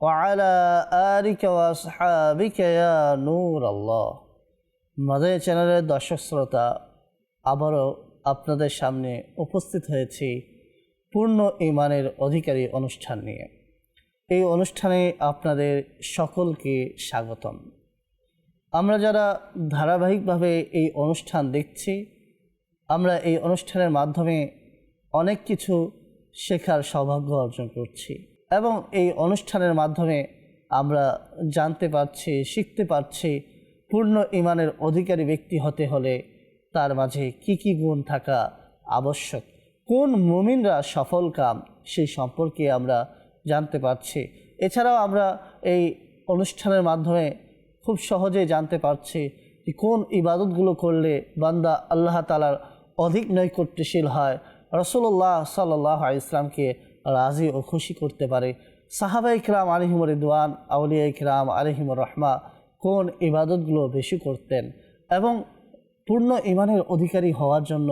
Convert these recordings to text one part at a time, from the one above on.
وعلى آلك وأصحابك يا نور الله mother চ্যানেলের দর্শক শ্রোতা আবারও আপনাদের সামনে উপস্থিত হয়েছি পূর্ণ ইমানের অধিকারী অনুষ্ঠান নিয়ে এই অনুষ্ঠানে আপনাদের সকলকে স্বাগতম আমরা যারা ধারাবাহিকভাবে এই অনুষ্ঠান দেখছি আমরা এই অনুষ্ঠানের মাধ্যমে অনেক কিছু শেখার সৌভাগ্য অর্জন করছি এবং এই অনুষ্ঠানের মাধ্যমে আমরা জানতে পারছি, শিখতে পারছি পূর্ণ ইমানের অধিকারী ব্যক্তি হতে হলে তার মাঝে কি কি গুণ থাকা আবশ্যক, কোন মুমিনরা সফল কাম সেই সম্পর্কে আমরা জানতে পারছি। এছাড়াও আমরা এই অনুষ্ঠানের মাধ্যমে খুব সহজেই জানতে পারছি যে কোন ইবাদতগুলো করলে বান্দা আল্লাহ তালার অধিক নৈকট্যশীল হয়। রসুল্লাহ সাল্লাহ ইসলামকে রাজি ও খুশি করতে পারে। সাহাবা ইকরাম আলিহিমর রিদওয়ান, আউলিয়া ইকরাম আলিহিমর রহমা কোন ইবাদতগুলো বেশি করতেন এবং পূর্ণ ইমানের অধিকারী হওয়ার জন্য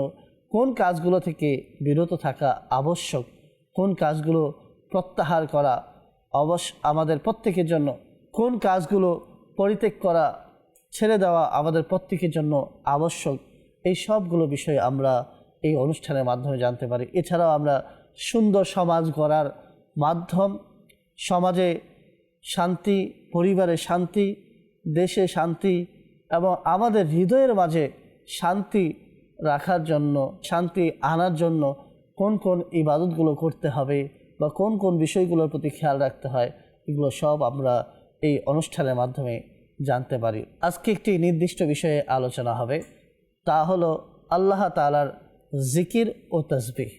কোন কাজগুলো থেকে বিরত থাকা আবশ্যক, কোন কাজগুলো প্রত্যাহার করা অবশ্য আমাদের প্রত্যেকের জন্য, কোন কাজগুলো পরিত্যাগ করা ছেড়ে দেওয়া আমাদের প্রত্যেকের জন্য আবশ্যক, এই সবগুলো বিষয়ে আমরা এই অনুষ্ঠানের মাধ্যমে জানতে পারি। এছাড়াও আমরা সুন্দর সমাজ গড়ার মাধ্যম। সমাজে শান্তি, পরিবারে শান্তি, দেশে শান্তি এবং আমাদের হৃদয়ের মাঝে শান্তি রাখার জন্য, শান্তি আনার জন্য কোন কোন ইবাদতগুলো করতে হবে বা কোন কোন বিষয়গুলোর প্রতি খেয়াল রাখতে হয়, এগুলো সব আমরা এই অনুষ্ঠানের মাধ্যমে জানতে পারি। আজকে একটি নির্দিষ্ট বিষয়ে আলোচনা হবে, তা হলো আল্লাহ তালার জিকির ও তসবিহ।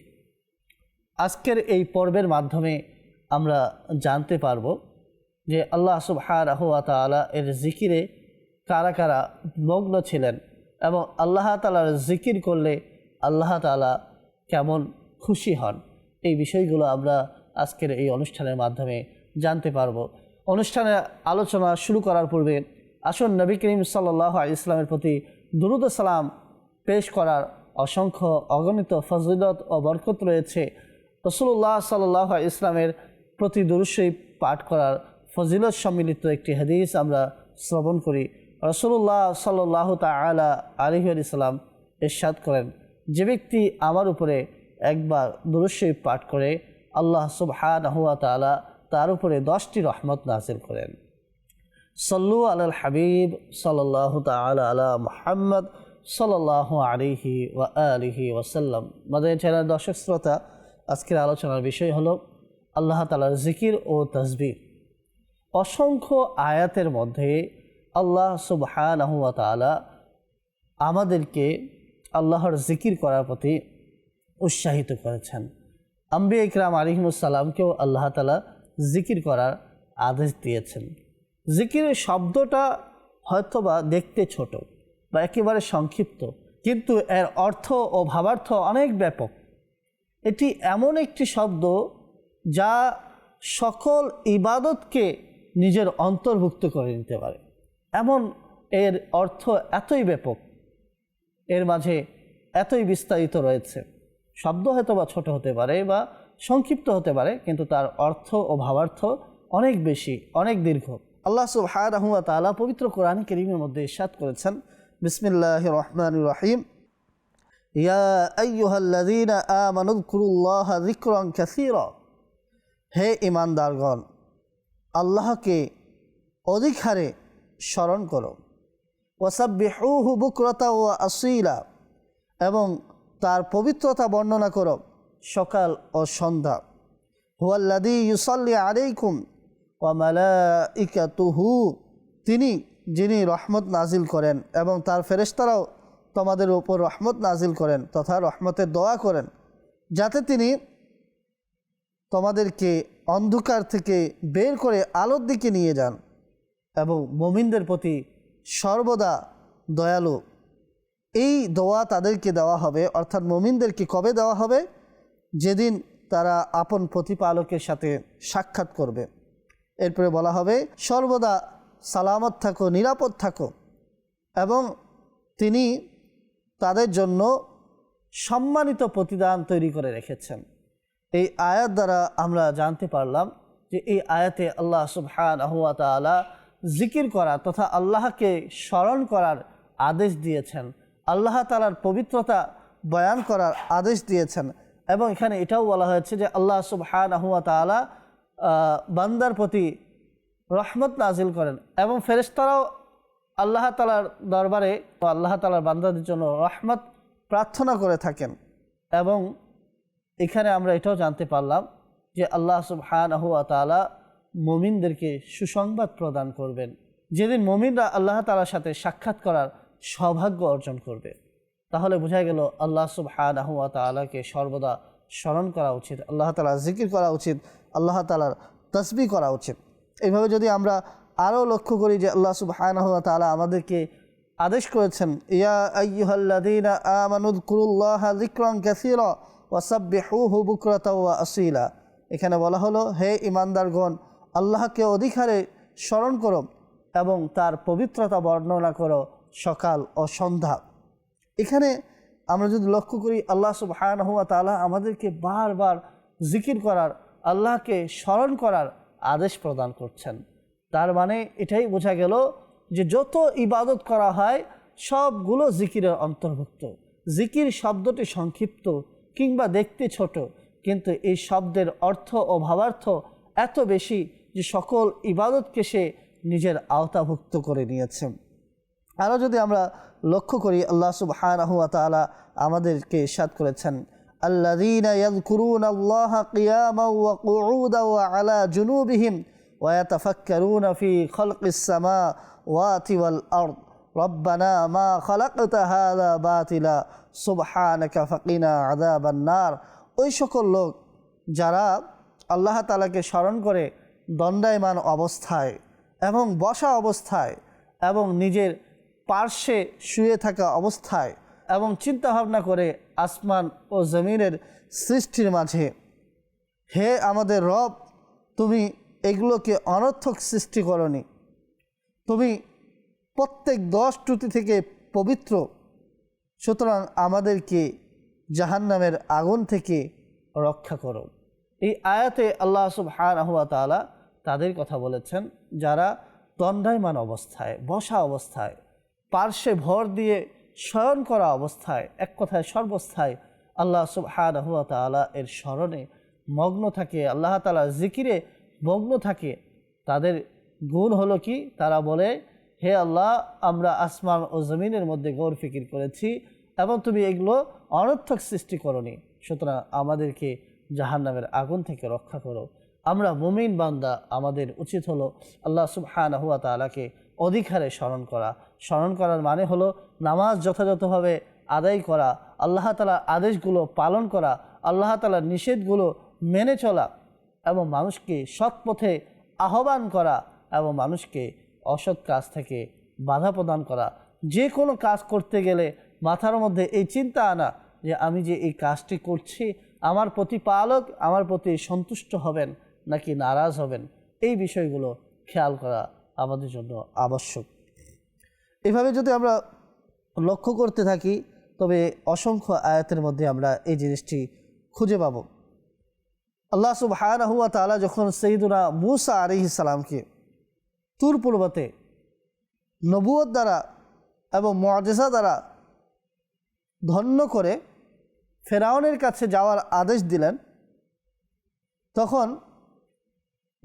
আজকের এই পর্বের মাধ্যমে আমরা জানতে পারব যে আল্লাহ সুবহানাহু ওয়া তাআলা এর জিকিরে কারা কারা মগ্ন ছিলেন এবং আল্লাহ তালার জিকির করলে আল্লাহ তালা কেমন খুশি হন। এই বিষয়গুলো আমরা আজকের এই অনুষ্ঠানের মাধ্যমে জানতে পারব। অনুষ্ঠানে আলোচনা শুরু করার পূর্বে আসুন নবী করিম সাল্লাহ ইসলামের প্রতি দুরুদ সালাম পেশ করার অসংখ্য অগণিত ফজিলত ও বরকত রয়েছে রসুল্লাহ সাল্লাহ ইসলামের প্রতি দুরুসই পাঠ করার ফজিলত সম্মিলিত একটি হাদিস আমরা শ্রবণ করি। রসুল্লাহ সাল্লাহ তালা আলিহ ইসলাম এরশাদ করেন, যে ব্যক্তি আমার উপরে একবার দুরুসই পাঠ করে, আল্লাহ সুবহানাহুয়া তালা তার উপরে দশটি রহমত নাজিল করেন। সল্লু আল হাবিব সাল্লাহ তালা আলা মোহাম্মদ সাল্লাহ আলিহি ওয়া আলিহি ওয়াসাল্লাম। মাদের চ্যানেল দর্শক শ্রোতা আজকের আলোচনার বিষয় হলো আল্লাহ তালার জিকির ও তসবির অসংখ্য আয়াতের মধ্যে আল্লাহ সুবহানাহুয়া তালা আমাদেরকে আল্লাহর জিকির করার প্রতি উৎসাহিত করেছেন। আম্বি ইকরাম আলিহিমুসাল্লামকেও আল্লাহ তালা জিকির করার আদেশ দিয়েছেন। জিকিরের শব্দটা হয়তোবা দেখতে ছোট বা একেবারে সংক্ষিপ্ত, কিন্তু এর অর্থ ও ভাবার্থ অনেক ব্যাপক। এটি এমন একটি শব্দ যা সকল ইবাদতকে নিজের অন্তর্ভুক্ত করে নিতে পারে। এমন এর অর্থ এতই ব্যাপক, এর মাঝে এতই বিস্তারিত রয়েছে। শব্দ হয়তো বা ছোটো হতে পারে বা সংক্ষিপ্ত হতে পারে, কিন্তু তার অর্থ ও ভাবার্থ অনেক বেশি, অনেক দীর্ঘ। আল্লাহ তাআলা পবিত্র কোরআন করিমের মধ্যে ইরশাদ করেছেন বিসমিল্লাহ রহমান রহিম। ইয়া আইয়ুহাল্লাযীনা আমানু যকুরুল্লাহা যিকরান কাসীরা। হে ইমানদারগণ আল্লাহকে অধিক হারে স্মরণ করো। ওয়াসাব্বিহুহু বুকরাতা ওয়া আসীলা, এবং তার পবিত্রতা বর্ণনা করো সকাল ও সন্ধ্যা। হুয়াল্লাদি ইউসাল্লি আলাইকুম ওয়া মালাইকাতুহু, তিনি যিনি রহমত নাজিল করেন এবং তার ফেরেশতারাও তোমাদের উপর রহমত নাজিল করেন তথা রহমতের দোয়া করেন, যাতে তিনি তোমাদেরকে অন্ধকার থেকে বের করে আলোর দিকে নিয়ে যান এবং মমিনদের প্রতি সর্বদা দয়ালু। এই দোয়া তাদেরকে দেওয়া হবে, অর্থাৎ মমিনদেরকে কবে দেওয়া হবে? যেদিন তারা আপন প্রতিপালকের সাথে সাক্ষাৎ করবে। এরপরে বলা হবে, সর্বদা সালামত থাকো, নিরাপদ থাকো এবং তিনি তাদের জন্য সম্মানিত প্রতিদান তৈরি করে রেখেছেন। এই আয়াত দ্বারা আমরা জানতে পারলাম যে এই আয়াতে আল্লাহ সুবহান আহুয়া জিকির করা তথা আল্লাহকে স্মরণ করার আদেশ দিয়েছেন। আল্লাহ তালার পবিত্রতা বয়ান করার আদেশ দিয়েছেন এবং এখানে এটাও বলা হয়েছে যে আল্লাহ সুবহান আহুয়া তালা বান্দার প্রতি রহমত নাজিল করেন এবং ফেরেশতারাও আল্লাহ তালার দরবারে বা আল্লাহ তালার বান্দাদের জন্য রহমত প্রার্থনা করে থাকেন। এবং এখানে আমরা এটাও জানতে পারলাম যে আল্লাহ সুবহানাহু ওয়া তাআলা মমিনদেরকে সুসংবাদ প্রদান করবেন। যেদিন মমিনরা আল্লাহ তালার সাথে সাক্ষাৎ করার সৌভাগ্য অর্জন করবে। তাহলে বোঝা গেল আল্লাহ সুবহানাহু ওয়া তাআলাকে সর্বদা স্মরণ করা উচিত, আল্লাহ তালার জিকির করা উচিত, আল্লাহ তালার তসবি করা উচিত। এইভাবে যদি আমরা আরও লক্ষ্য করি যে আল্লাহ সুবহানাহু ওয়া তাআলা আমাদেরকে আদেশ করেছেন, ইয়া বুকরাতা ওয়া আসীলা। এখানে বলা হলো, হে ইমানদারগণ আল্লাহকে অধিকারে স্মরণ করো এবং তার পবিত্রতা বর্ণনা করো সকাল ও সন্ধ্যা। এখানে আমরা যদি লক্ষ্য করি, আল্লাহ সুবহানাহু ওয়া তাআলা আমাদেরকে বারবার জিকির করার, আল্লাহকে স্মরণ করার আদেশ প্রদান করছেন। তার মানে এটাই বোঝা গেল যে যত ইবাদত করা হয়, সবগুলো জিকিরের অন্তর্ভুক্ত। জিকির শব্দটি সংক্ষিপ্ত কিংবা দেখতে ছোট, কিন্তু এই শব্দের অর্থ ও ভাবার্থ এত বেশি যে সকল ইবাদতকে সে নিজের আওতাভুক্ত করে নিয়েছে। আরও যদি আমরা লক্ষ্য করি, আল্লাহ সুবহানাহুয়া তালা আমাদেরকে ইসাদ করেছেন আল্লাদিন ইয়াদকুরুন আল্লাহ কিয়ামা ওয়া ওয়া আলা জুনুবিহীন ويتفكرون في خلق السماوات والأرض ربنا ما خلقت هذا باطلا سبحانك فقنا عذاب النار ওই সকল লোক যারা আল্লাহ তালাকে স্মরণ করে দণ্ডায়মান অবস্থায় এবং বসা অবস্থায় এবং নিজের পার্শ্বে শুয়ে থাকা অবস্থায় এবং চিন্তা ভাবনা করে আসমান ও জমিনের সৃষ্টির মাঝে হে আমাদের রব তুমি এগুলোকে অনর্থক সৃষ্টি করনি তুমি প্রত্যেক দশ ত্রুটি থেকে পবিত্র। সুতরাং আমাদেরকে জাহান্নামের আগুন থেকে রক্ষা করো। এই আয়াতে আল্লাহ সুবহানাহু ওয়া তাআলা তাদের কথা বলেছেন, যারা দণ্ডায়মান অবস্থায়, বসা অবস্থায়, পার্শ্বে ভর দিয়ে শয়ন করা অবস্থায়, এক কথায় সর্বস্থায় আল্লাহ সুবহানাহু ওয়া তাআলা এর স্মরণে মগ্ন থাকে। আল্লাহ তাআলা জিকিরে মগ্ন থাকে। তাদের গুণ হলো কি? তারা বলে, হে আল্লাহ, আমরা আসমান ও জমিনের মধ্যে গৌর ফিকির করেছি এবং তুমি এগুলো অনর্থক সৃষ্টি করনি। সুতরাং আমাদেরকে জাহান্নামের আগুন থেকে রক্ষা করো। আমরা মুমিন বান্দা, আমাদের উচিত হলো আল্লাহ সুবহান হুয়া তালাকে অধিকারে স্মরণ করা। স্মরণ করার মানে হলো নামাজ যথাযথভাবে আদায় করা, আল্লাহ তালার আদেশগুলো পালন করা, আল্লাহ তালার নিষেধগুলো মেনে চলা। এবং মানুষকে সৎ পথে আহ্বান করা এবং মানুষকে অসৎ কাজ থেকে বাধা প্রদান করা। যে কোনো কাজ করতে গেলে মাথার মধ্যে এই চিন্তা আনা যে আমি যে এই কাজটি করছি, আমার প্রতিপালক আমার প্রতি সন্তুষ্ট হবেন নাকি নারাজ হবেন? এই বিষয়গুলো খেয়াল করা আমাদের জন্য আবশ্যক। এভাবে যদি আমরা লক্ষ্য করতে থাকি, তবে অসংখ্য আয়াতের মধ্যে আমরা এই জিনিসটি খুঁজে পাব। আল্লাহ সুবহানাহু ওয়া তাআলা যখন সঈদুনা মুসা আলাইহিস সালামকে তুর পূর্বতে নবুয়ত দ্বারা এবং মজেসা দ্বারা ধন্য করে ফেরাউনের কাছে যাওয়ার আদেশ দিলেন, তখন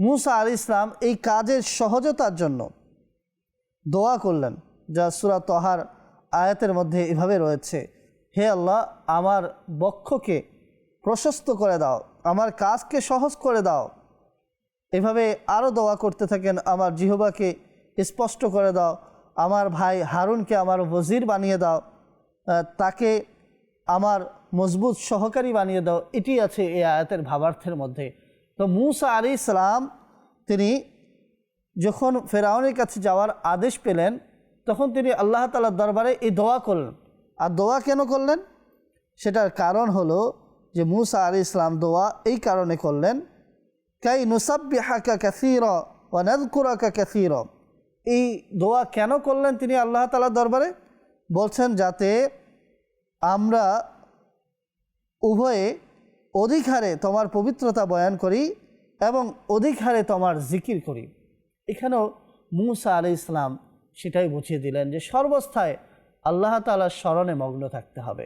মুসা আলি ইসলাম এই কাজের সহজতার জন্য দোয়া করলেন, যা সুরা তহার আয়াতের মধ্যে এভাবে রয়েছে, হে আল্লাহ, আমার বক্ষকে প্রশস্ত করে দাও। আমার কাজকে সহজ করে দাও। এভাবে আরও দোয়া করতে থাকেন আমার জিহবাকে স্পষ্ট করে দাও। আমার ভাই হারুনকে আমার ওজির বানিয়ে দাও। তাকে আমার মজবুত সহকারী বানিয়ে দাও। এটি আছে এই আয়াতের ভাবার্থের মধ্যে। তো মুসা আলী ইসলাম তিনি যখন ফেরাউনের কাছে যাওয়ার আদেশ পেলেন, তখন তিনি আল্লাহ তালার দরবারে এই দোয়া করলেন। আর দোয়া কেন করলেন? সেটার কারণ হলো যে মুসা আলি ইসলাম দোয়া এই কারণে করলেন, কাই নুসাব্বিহাকা কাসির ও নাজকুরাকা কাসির। এই দোয়া কেন করলেন তিনি আল্লাহ তালার দরবারে? বলছেন, যাতে আমরা উভয়ে অধিক হারে তোমার পবিত্রতা বয়ান করি এবং অধিক হারে তোমার জিকির করি। এখানেও মুসা আলি ইসলাম সেটাই বুঝিয়ে দিলেন যে সর্বস্থায় আল্লাহ তালার স্মরণে মগ্ন থাকতে হবে।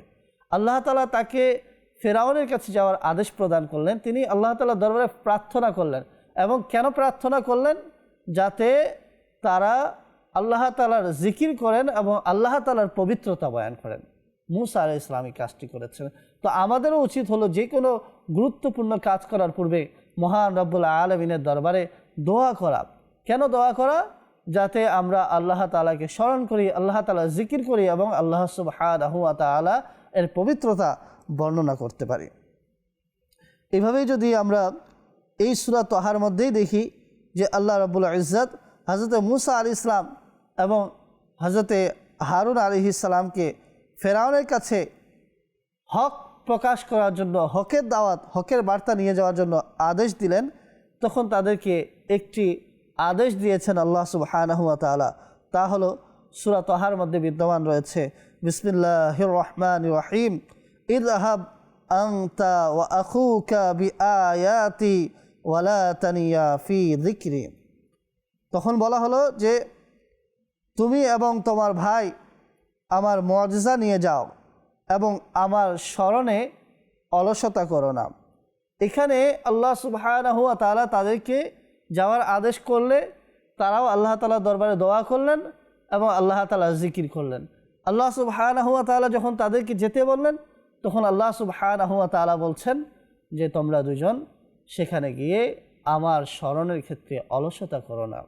আল্লাহ তালা তাকে ফেরাউনের কাছে যাওয়ার আদেশ প্রদান করলেন। তিনি আল্লাহ তালার দরবারে প্রার্থনা করলেন এবং কেন প্রার্থনা করলেন? যাতে তারা আল্লাহ তালার জিকির করেন এবং আল্লাহ তালার পবিত্রতা বয়ান করেন। মুসা আলাই ইসলামী কাজটি করেছেন। তো আমাদেরও উচিত হলো যে কোনো গুরুত্বপূর্ণ কাজ করার পূর্বে মহান রব্বুল আলমিনের দরবারে দোয়া করা। কেন দোয়া করা? যাতে আমরা আল্লাহ তালাকে স্মরণ করি, আল্লাহ তালা জিকির করি এবং আল্লাহ সুবাহ তালা এর পবিত্রতা বর্ণনা করতে পারি। এভাবেই যদি আমরা এই সুরা তহার মধ্যেই দেখি যে আল্লাহ রবুল ইজ্জত হজরত মুসা আলি ইসলাম এবং হজরতে হারুন আলি ইসলামকে ফেরাউনের কাছে হক প্রকাশ করার জন্য, হকের দাওয়াত, হকের বার্তা নিয়ে যাওয়ার জন্য আদেশ দিলেন, তখন তাদেরকে একটি আদেশ দিয়েছেন আল্লাহ সুবাহানহুয়া তালা তা হলো সুরা তহার মধ্যে বিদ্যমান রয়েছে বিসমিল্লাহ রহমান রহিম। ইদ আহাব আংতা ওয়া আখুকা বি আয়াতি ওয়ালা তানিয়া তখন বলা হলো যে, তুমি এবং তোমার ভাই আমার মর্যাদা নিয়ে যাও এবং আমার স্মরণে অলসতা করো না। এখানে আল্লাহ সুবাহ তালা তাদেরকে যাওয়ার আদেশ করলে তারাও আল্লাহ তালা দরবারে দোয়া করলেন এবং আল্লাহ তালা জিকির করলেন। আল্লাহ সুবাহ তালা যখন তাদেরকে যেতে বললেন তখন আল্লাহ সুবাহ তালা বলছেন যে, তোমরা দুজন সেখানে গিয়ে আমার স্মরণের ক্ষেত্রে অলসতা করো না।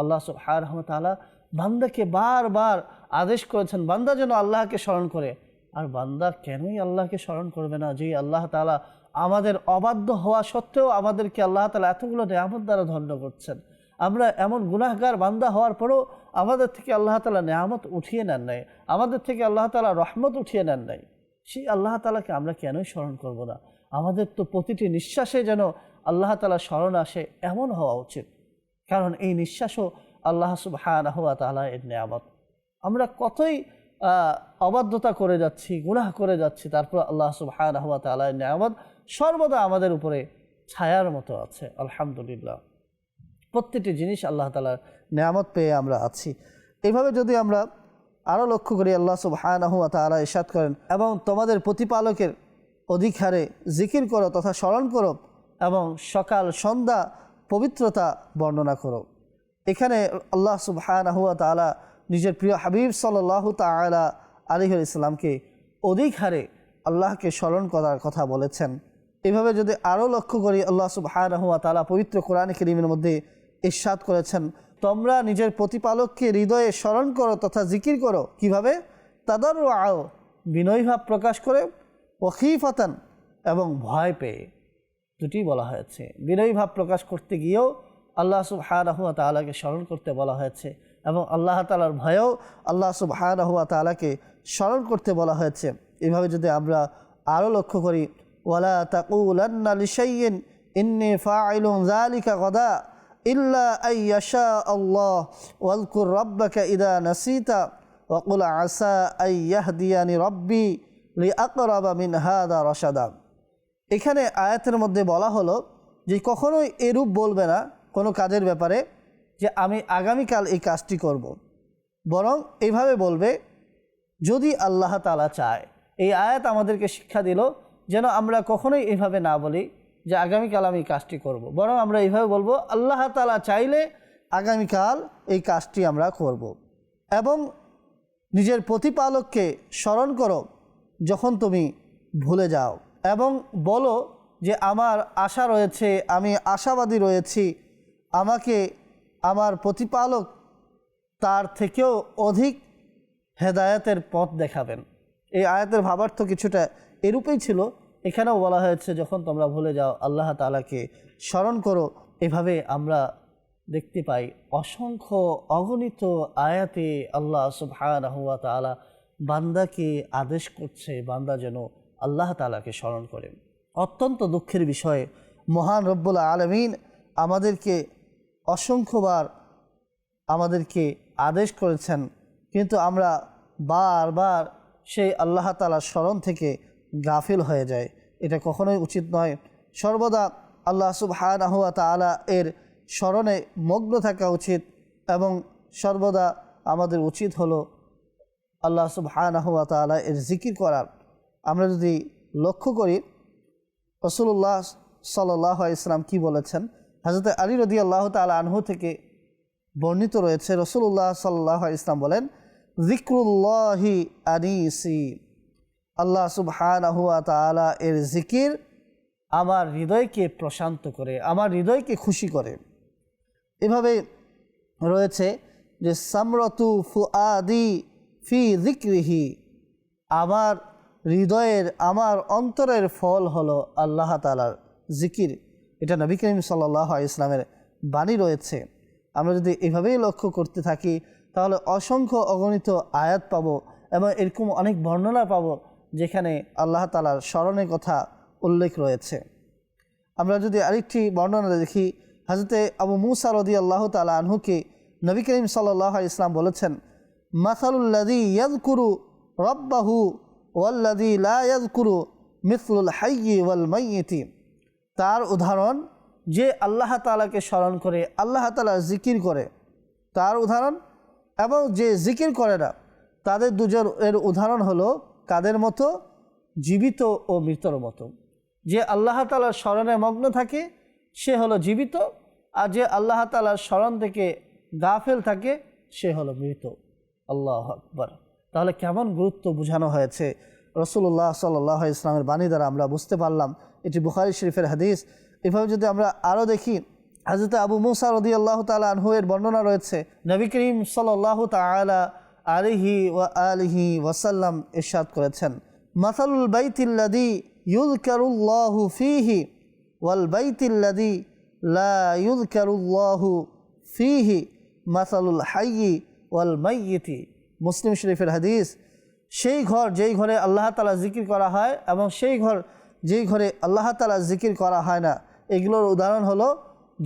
আল্লাহ সুবাহ তালা বান্দাকে বারবার আদেশ করেছেন, বান্দা যেন আল্লাহকে স্মরণ করে। আর বান্দা কেনই আল্লাহকে স্মরণ করবে না, যে আল্লাহ তালা আমাদের অবাধ্য হওয়া সত্ত্বেও আমাদেরকে আল্লাহ তালা এতগুলো নেয়ামত দ্বারা ধন্য করছেন। আমরা এমন গুনাহগার বান্দা হওয়ার পরেও আমাদের থেকে আল্লাহ তালা নেয়ামত উঠিয়ে নেন নাই। আমাদের থেকে আল্লাহ তালা রহমত উঠিয়ে নেন নাই। সেই আল্লাহ তালাকে আমরা কেনই স্মরণ করব না? আমাদের তো প্রতিটি নিঃশ্বাসে যেন আল্লাহ তালা স্মরণ আসে এমন হওয়া উচিত। কারণ এই নিঃশ্বাসও আল্লাহ সুবহানাহু ওয়া তাআলা এর নেয়ামত। আমরা কতই অবাধ্যতা করে যাচ্ছি, গুনাহ করে যাচ্ছি, তারপর আল্লাহ সুবহানাহু ওয়া তাআলা এর নেয়ামত সর্বদা আমাদের উপরে ছায়ার মতো আছে, আলহামদুলিল্লাহ। প্রত্যেকটি জিনিস আল্লাহ তালার নেয়ামত পেয়ে আমরা আছি। এইভাবে যদি আমরা আরও লক্ষ্য করি আল্লাহ সুবহানাহু ওয়া তাআলা ইরশাদ করেন, এবং তোমাদের প্রতিপালকের অধিকারে জিকির করো তথা স্মরণ করো, এবং সকাল, সন্ধ্যা পবিত্রতা বর্ণনা করো। এখানে আল্লাহ সুবহানাহু ওয়া তাআলা নিজের প্রিয় হাবিব সাল্লাহ তালা আলিহ ইসলামকে অধিক হারে আল্লাহকে স্মরণ করার কথা বলেছেন। এভাবে যদি আরও লক্ষ্য করি, আল্লাহ সুবহানাহু ওয়া তাআলা পবিত্র কোরআন করিমের মধ্যে ইরশাদ করেছেন তোমরা নিজের প্রতিপালককে হৃদয়ে স্মরণ করো তথা জিকির করো। কীভাবে? তাদের আও বিনয়ভাব প্রকাশ করে ওখিফাতান এবং ভয় পেয়ে। দুটি বলা হয়েছে। বিনয়ী ভাব প্রকাশ করতে গিয়েও আল্লাহ সুবহানাহুয়া তালাকে স্মরণ করতে বলা হয়েছে এবং আল্লাহ তালার ভয়েও আল্লাহ সুবহানাহুয়া তালাকে স্মরণ করতে বলা হয়েছে। এভাবে যদি আমরা আরও লক্ষ্য করি, ওয়ালা তাকুলান্না লিশাইয়িন ইন্নি ফাইলুন যালিকা গদা। ইল্লা আইয়াশা আল্লাহ ওয়ালকুর রব্বাকা ইদা নাসিতা ওয়াকুল আসা আইয়াহদিয়ানি রব্বি লি আকরাবা মিন হাদা রশাদা। এখানে আয়াতের মধ্যে বলা হলো যে কখনোই এরূপ বলবে না কোনো কাজের ব্যাপারে যে আমি আগামীকাল এই কাজটি করব। বরং এইভাবে বলবে, যদি আল্লাহ তালা চায়। এই আয়াত আমাদেরকে শিক্ষা দিল যেন আমরা কখনোই এভাবে না বলি। যে আগামীকাল আমি কাজটি করব। বরং আমরা এইভাবে বলব, আল্লাহ তালা চাইলে আগামীকাল এই কাজটি আমরা করব। এবং নিজের প্রতিপালককে স্মরণ করো যখন তুমি ভুলে যাও এবং বলো যে আমার আশা রয়েছে, আমি আশাবাদী রয়েছি আমাকে আমার প্রতিপালক তার থেকেও অধিক হেদায়তের পথ দেখাবেন এই আয়াতের ভাবার্থ কিছুটা এরূপেই ছিল এখানেও বলা হয়েছে, যখন তোমরা ভুলে যাও, আল্লাহ তালাকে স্মরণ করো। এভাবে আমরা দেখতে পাই অসংখ্য অগণিত আয়াতে আল্লাহ সুবহানাহু ওয়া তাআলা বান্দাকে আদেশ করছে, বান্দা যেন আল্লাহ তালাকে স্মরণ করেন অত্যন্ত দুঃখের বিষয়ে, মহান রব্বুল আলমিন আমাদেরকে অসংখ্যবার আমাদেরকে আদেশ করেছেন, কিন্তু আমরা বারবার সেই আল্লাহ তালার স্মরণ থেকে গাফিল হয়ে যায়। এটা কখনোই উচিত নয়। সর্বদা আল্লাহ সুবহানাহু ওয়া তাআলা এর স্মরণে মগ্ন থাকা উচিত এবং সর্বদা আমাদের উচিত হলো আল্লাহ সুবহানাহু ওয়া তাআলা এর জিকির করার। আমরা যদি লক্ষ্য করি রসুল্লাহ সাল্লাহ ইসলাম কি বলেছেন? হাজরত আলী রদি আল্লাহ তালা আনহু থেকে বর্ণিত রয়েছে রসুল্লাহ সাল্লাহ ইসলাম বলেন জিক্রুল্লাহি আনিসি। আল্লাহ সুবহানাহুয়া তাআলা এর জিকির আমার হৃদয়কে প্রশান্ত করে, আমার হৃদয়কে খুশি করে। এভাবে রয়েছে যে, সামরতু ফুআদি ফি জিক্রিহি, আমার হৃদয়ের, আমার অন্তরের ফল হলো আল্লাহ তালার জিকির। এটা নবী করিম সাল্লাহ ইসলামের বাণী রয়েছে। আমরা যদি এভাবেই লক্ষ্য করতে থাকি, তাহলে অসংখ্য অগণিত আয়াত পাব এবং এরকম অনেক বর্ণনা পাব যেখানে আল্লাহ তালার স্মরণের কথা উল্লেখ রয়েছে। আমরা যদি আরেকটি বর্ণনা দেখি হাজরতে আবু মুসা রদি আল্লাহ তালা আনহুকে নবী করিম সাল্লাহ ইসলাম বলেছেন মাসালুল্লাদি ইয়াজকুরু রব্বাহু ওয়াল্লাদি লা ইয়াজকুরু মিসলুল হাইয়ি ওয়াল মাইয়িতি তার উদাহরণ, যে আল্লাহ তালাকে স্মরণ করে, আল্লাহ তালা জিকির করে। তার উদাহরণ, এবং যে জিকির করে না, তাদের দুজন এর উদাহরণ হলো কাদের মতো জীবিত ও মৃতর মতো। যে আল্লাহ তালার স্মরণে মগ্ন থাকে, সে হলো জীবিত, আর যে আল্লাহ তালার স্মরণ থেকে গাফেল থাকে, সে হলো মৃত। আল্লাহ আকবর। তাহলে কেমন গুরুত্ব বোঝানো হয়েছে? রসুল্লাহ সাল্লাহ ইসলামের বাণী দ্বারা আমরা বুঝতে পারলাম। এটি বুখারি শরীফের হাদিস। এভাবে যদি আমরা আরও দেখি হাজরত আবু মুসা রদি আল্লাহ তালা আনহু এর বর্ণনা রয়েছে, নবী করিম সাল্লাহ তালা আলিহি ওয়া আলিহি ওয়াসাল্লাম ইরশাদ করেছেন। মাসালুল বাইতিল্লাদি ইউলকারুল্লাহু ফিহি ওয়াল বাইতিল্লাদি লা ইউলকারুল্লাহু ফিহি মাসালুল হাইয়ি ওয়াল মাইয়িতি। মুসলিম শরীফের হাদিস, সেই ঘর যেই ঘরে আল্লাহ তালা জিকির করা হয় এবং সেই ঘর যেই ঘরে আল্লাহ তালা জিকির করা হয় না, এগুলোর উদাহরণ হলো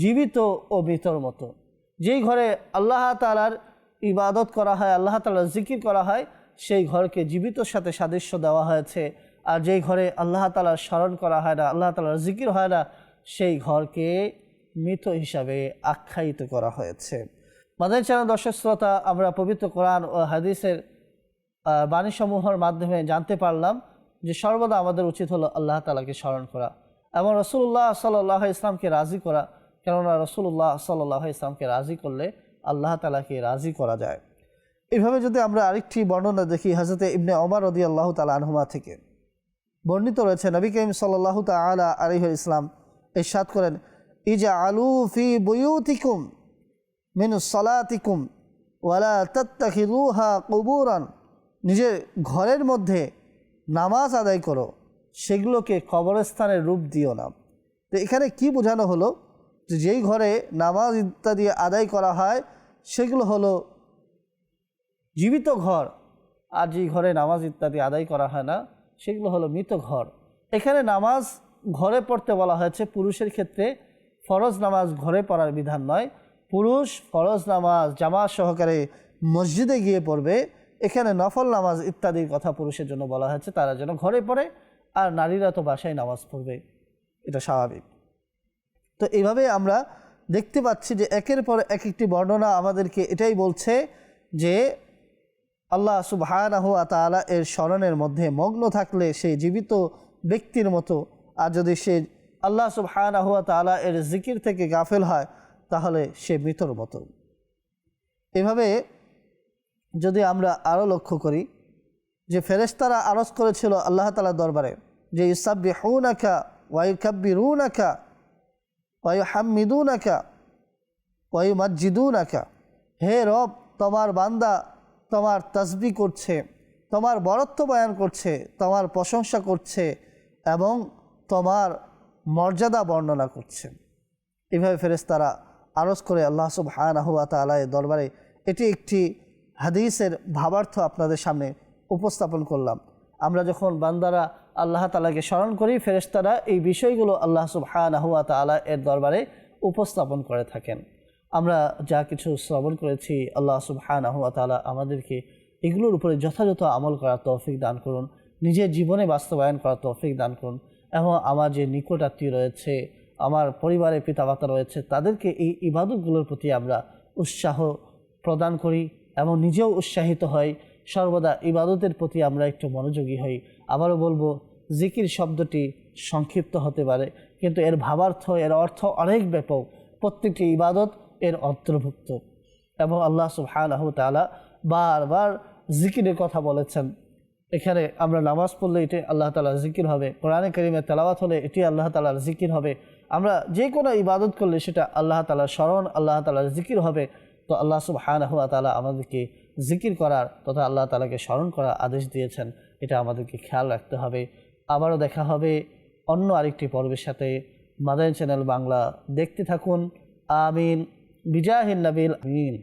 জীবিত ও মৃতর মতো। যেই ঘরে আল্লাহ তালার ইবাদত করা হয়, আল্লাহ তালার জিকির করা হয়, সেই ঘরকে জীবিতর সাথে সাদৃশ্য দেওয়া হয়েছে। আর যেই ঘরে আল্লাহ তালার স্মরণ করা হয় না, আল্লাহ তালার জিকির হয় না, সেই ঘরকে মৃত হিসাবে আখ্যায়িত করা হয়েছে। মাদানী চ্যানেল দর্শক শ্রোতা, আমরা পবিত্র কোরআন ও হাদিসের বাণীসমূহের মাধ্যমে জানতে পারলাম যে সর্বদা আমাদের উচিত হলো আল্লাহ তালাকে স্মরণ করা এবং রসুল্লাহ সাল্লাহ ইসলামকে রাজি করা। কেননা রসুল্লাহ সাল্লাহ ইসলামকে রাজি করলে আল্লাহ তালাকে রাজি করা যায়। এভাবে যদি আমরা আরেকটি বর্ণনা দেখি হাজরতে ইবনে অমর রদি আল্লাহ তালা আনহুমা থেকে। বর্ণিত রয়েছে, নবী করিম সাল্লাহ তালা আলিহ ইসলাম ইরশাদ করেন ইজা আলু ফি বইউতিকুম মিনু সলাতিকুম ওয়ালা তত্তাখিদুহা কবুরান। নিজের ঘরের মধ্যে নামাজ আদায় করো, সেগুলোকে কবরস্থানের রূপ দিও না। তো এখানে কি বোঝানো হলো? যে যেই ঘরে নামাজ ইত্যাদি আদায় করা হয় সেগুলো হলো জীবিত ঘর, আর যে ঘরে নামাজ ইত্যাদি আদায় করা হয় না, সেগুলো হলো মৃত ঘর। এখানে নামাজ ঘরে পড়তে বলা হয়েছে, পুরুষের ক্ষেত্রে ফরজ নামাজ ঘরে পড়ার বিধান নয়। পুরুষ ফরজ নামাজ জামাত সহকারে মসজিদে গিয়ে পড়বে, এখানে নফল নামাজ ইত্যাদির কথা পুরুষের জন্য বলা হয়েছে, তারা যেন ঘরে পড়ে, আর নারীরা তো বাসায় নামাজ পড়বে। এটা স্বাভাবিক। তো এইভাবে আমরা দেখতে পাচ্ছি যে একের পর এক একটি বর্ণনা আমাদেরকে এটাই বলছে যে আল্লাহ সুবাহানাহুয়া তালা এর স্মরণের মধ্যে মগ্ন থাকলে সে জীবিত ব্যক্তির মতো। আর যদি সে আল্লাহ সুবাহানাহুয়া তালা এর জিকির থেকে গাফেল হয়, তাহলে সে মৃতর মতো। এভাবে যদি আমরা আরও লক্ষ্য করি যে ফেরেস্তারা আরজ করেছিল আল্লাহ তালার দরবারে যে ইসাব্বি হুনাকা ওয়াই কাব্বি রুনাকা ওয়াই হাম্মিদুনাকা ওয়াই মাজিদুনাকা হে রব, তোমার বান্দা তোমার তসবি করছে, তোমার বরত্ব বয়ান করছে, তোমার প্রশংসা করছে এবং তোমার মর্যাদা বর্ণনা করছে। এভাবে ফেরেস্তারা আরজ করে আল্লাহ সুবহানাহু ওয়া তাআলা এর দরবারে এটি একটি হাদিসের ভাবার্থ আপনাদের সামনে উপস্থাপন করলাম। আমরা যখন বান্দারা আল্লাহ তালাকে স্মরণ করি, ফেরেশতারা এই বিষয়গুলো আল্লাহ সুবহানাহু ওয়া তাআলা এর দরবারে উপস্থাপন করে থাকেন। আমরা যা কিছু শ্রবণ করেছি, আল্লাহ সুবহানাহু ওয়া তাআলা আমাদেরকে এগুলোর উপরে যথাযথ আমল করার তৌফিক দান করুন, নিজের জীবনে বাস্তবায়ন করার তৌফিক দান করুন এবং আমার যে নিকট আত্মীয় রয়েছে, আমার পরিবারের পিতামাতা রয়েছে, তাদেরকে এই ইবাদতগুলোর প্রতি আমরা উৎসাহ প্রদান করি এবং নিজেও উৎসাহিত হই। সর্বদা ইবাদতের প্রতি আমরা একটু মনোযোগী হই। আবারও বলব, জিকির শব্দটি সংক্ষিপ্ত হতে পারে, কিন্তু এর ভাবার্থ, এর অর্থ অনেক ব্যাপক। প্রত্যেকটি ইবাদত এর অন্তর্ভুক্ত। এবং আল্লাহ সুবহানাহু তাআলা বারবার জিকিরের কথা বলেছেন। এখানে আমরা নামাজ পড়লে এটি আল্লাহ তালার জিকির হবে, কোরআনে করিমের তেলাওয়াত হলে এটি আল্লাহ তালার জিকির হবে। আমরা যে কোনো ইবাদত করলে সেটা আল্লাহ তালার স্মরণ, আল্লাহ তালার জিকির হবে। তো আল্লাহ সুবহানাহু তাআলা আমাদেরকে জিকির করার তথা আল্লাহ তালাকে স্মরণ করার আদেশ দিয়েছেন, এটা আমাদেরকে খেয়াল রাখতে হবে। আবারও দেখা হবে অন্য আরেকটি পর্বের সাথে। মাদাইন চ্যানেল বাংলা, দেখতে থাকুন। আমিন। বিজাহিন নবীল আমিন।